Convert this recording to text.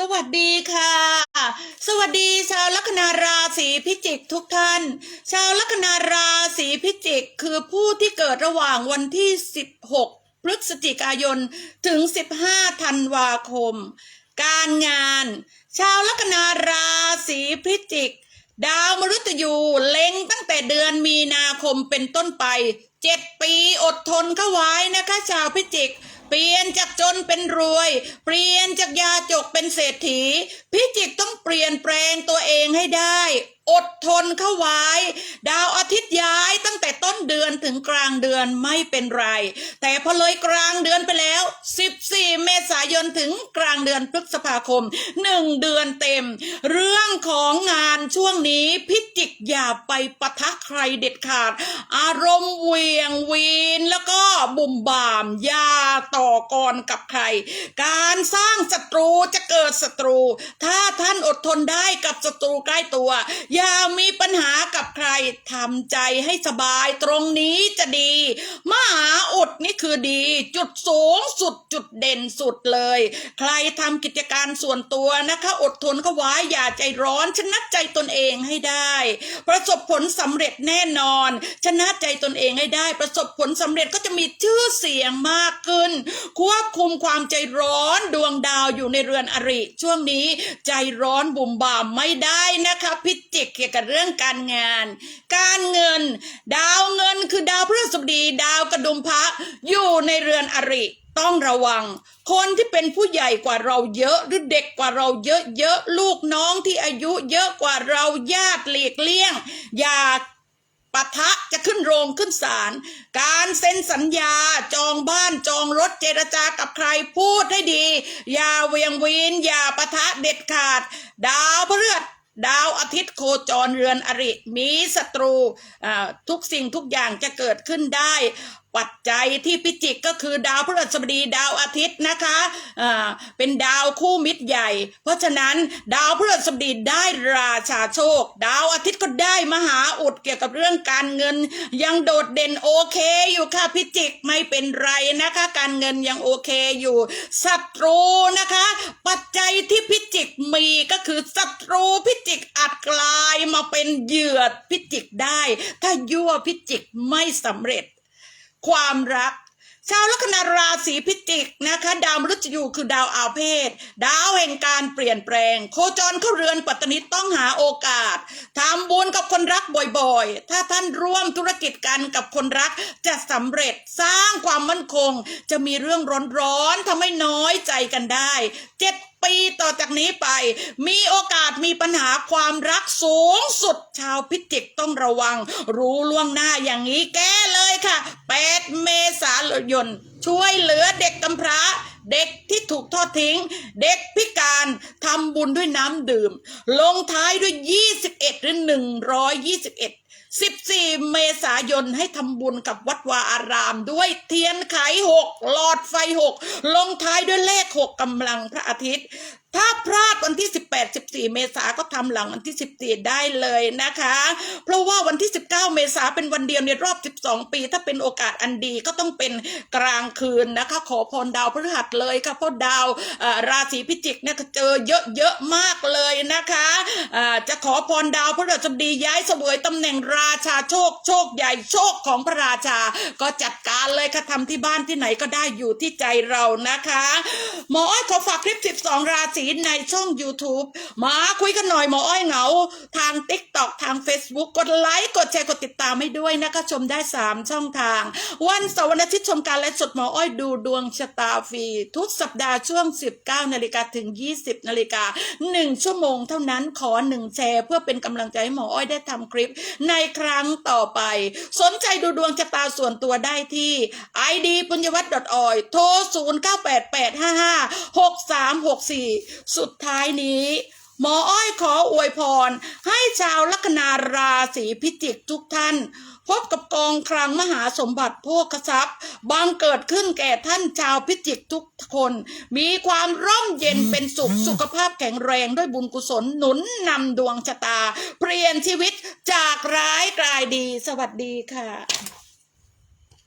สวัสดีค่ะ สวัสดีชาวลัคนาราศีพิจิกทุกท่าน ชาวลัคนาราศีพิจิกคือผู้ที่เกิดระหว่างวันที่ 16 พฤศจิกายน ถึง 15 ธันวาคม การงาน ชาวลัคนาราศีพิจิก ดาวมฤตยูเล็งตั้งแต่เดือนมีนาคมเป็นต้นไปเจ็ดปีอดทนเข้าไว้นะคะ ชาวพิจิก เปลี่ยนจากจนเป็นรวย เปลี่ยนจากยาจกเป็นเศรษฐี พิจิกต้องเปลี่ยนแปลงตัวเองให้ได้ อดทนเข้าไว้ ดาวอาทิตย์ ถึงกลางเดือนไม่เป็นไร แต่พอเลยกลางเดือนไปแล้ว 14 เมษายนถึงกลางเดือนพฤษภาคม 1 เดือนเต็ม เรื่องของงานช่วงนี้พิจิกอย่าไปปะทะใครเด็ดขาด อารมณ์เหวียงวีนแล้วก็บุ่มบามยาต่อกรกับใคร การสร้างศัตรูจะเกิดศัตรู ถ้าท่านอดทนได้กับศัตรูใกล้ตัว อย่ามีปัญหากับใครทำใจให้สบายตรงนี้ี้จะดี มหาอุดนี่คือดี จุดสูงสุดจุดเด่นสุดเลย ใครทำกิจการส่วนตัวนะคะ อดทนเข้าไว้อย่าใจร้อนชนะใจตนเองให้ได้ ประสบผลสำเร็จแน่นอน ชนะใจตนเองให้ได้ ประสบผลสำเร็จก็จะมีชื่อเสียงมากขึ้น ควบคุมความใจร้อนดวงดาวอยู่ในเรือนอริ ช่วงนี้ใจร้อนบุ่มบ่ามไม่ได้นะคะ พิจิกเกี่ยวกับเรื่องการงาน การเงิน ดาวเงินคือดาวพฤหัสบดีดาวกระดุมพระอยู่ในเรือนอริต้องระวัง คนที่เป็นผู้ใหญ่กว่าเราเยอะหรือเด็กกว่าเราเยอะเยอะลูกน้องที่อายุเยอะกว่าเราญาติหลีกเลี่ยง อย่าปะทะจะขึ้นโรงขึ้นศาลการเซ็นสัญญาจองบ้านจองรถเจรจากับใครพูดให้ดี อย่าเวียงวีนอย่าปะทะเด็ดขาด ดาวพฤหัส ดาวอาทิตย์โคจรเรือนอริ มีศัตรูทุกสิ่งทุกอย่างจะเกิดขึ้นได้ ปัจจัยที่พิจิกก็คือดาวพฤหัสบดีดาวอาทิตย์นะคะอ่าเป็นดาวคู่มิตรใหญ่ เพราะฉะนั้นดาวพฤหัสบดีได้ราชาโชค ดาวอาทิตย์ก็ได้มหาอุดเกี่ยวกับเรื่องการเงิน ยังโดดเด่นโอเคอยู่ค่ะพิจิกไม่เป็นไรนะคะ การเงินยังโอเคอยู่ศัตรูนะคะ ปัจจัยที่พิจิกมีก็คือศัตรูพิจิกอาจกลายมาเป็นเหยื่อพิจิกได้ ถ้ายั่วพิจิกไม่สำเร็จ ความรัก ชาวลัคนาราศีพิจิกนะคะ ดาวมฤตยูคือดาวอาเพศ ดาวแห่งการเปลี่ยนแปลง โคจรเข้าเรือนปัตตนิต้องหาโอกาสทำบุญกับคนรักบ่อยๆ ถ้าท่านร่วมธุรกิจกันกับคนรักจะสำเร็จสร้างความมั่นคง จะมีเรื่องร้อนๆทำให้น้อยใจกันได้เจ็ด ปีต่อจากนี้ไป มีโอกาสมีปัญหาความรักสูงสุดชาวพิจิกต้องระวัง รู้ล่วงหน้าอย่างนี้แก้เลยค่ะ8เมษายนช่วยเหลือเด็กกำพร้าเด็กที่ถูกทอดทิ้ง เด็กพิการทำบุญด้วยน้ำดื่ม ลงท้ายด้วย 21 หรือ 121 14 เมษายนให้ทำบุญกับวัดวาอารามด้วยเทียนไขหกหลอดไฟหกลงท้ายด้วยเลขหกกำลังพระอาทิตย์ ถ้าพลาดวันที่ 18 14 เมษาก็ทำหลังวันที่ 14 ได้เลยนะคะ เพราะว่าวันที่ 19 เมษาเป็นวันเดียวในรอบ 12 ปี ถ้าเป็นโอกาสอันดีก็ต้องเป็นกลางคืนนะคะ ขอพรดาวพฤหัสเลยค่ะเพราะดาวราศีพิจิกเนี่ยเจอเยอะเยอะๆมากเลยนะคะอ่าจะขอพรดาวพฤหัสบดีย้ายเสวยตำแหน่งราชาโชคโชคใหญ่โชคของพระราชา ก็จัดการเลยค่ะทำที่บ้านที่ไหนก็ได้อยู่ที่ใจเรานะคะ หมออ้อยขอฝากคลิป 12 ราศีในช่อง YouTube มาคุยกันหน่อยหมออ้อยเหงา ทาง TikTok ทาง Facebook กดไลค์กดแชร์กดติดตามให้ด้วยนะคะชมได้ 3 ช่องทาง วันเสาร์วันอาทิตย์ชมการและสดหมออ้อยดูดวงชะตาฟรีทุกสัปดาห์ช่วง 19นาฬิกาถึง 20นาฬิกา1ชั่วโมงเท่านั้นขอ 1 แชร์เพื่อเป็นกำลังใจให้หมออ้อยได้ทำคลิป ในครั้งต่อไป สนใจดูดวงชะตาส่วนตัวได้ที่ id ปุญญวัฒน์ .org โทร 0988556364สุดท้ายนี้ หมออ้อยขออวยพร ให้ชาวลัคนาราศีพิจิกทุกท่าน พบกับกองคลังมหาสมบัติโภคทรัพย์บังเกิดขึ้นแก่ท่านชาวพิจิกทุกคน มีความร่มเย็นเป็นสุขสุขภาพแข็งแรงด้วยบุญกุศลหนุนนำดวงชะตา เปลี่ยนชีวิตจากร้ายกลายดีสวัสดีค่ะ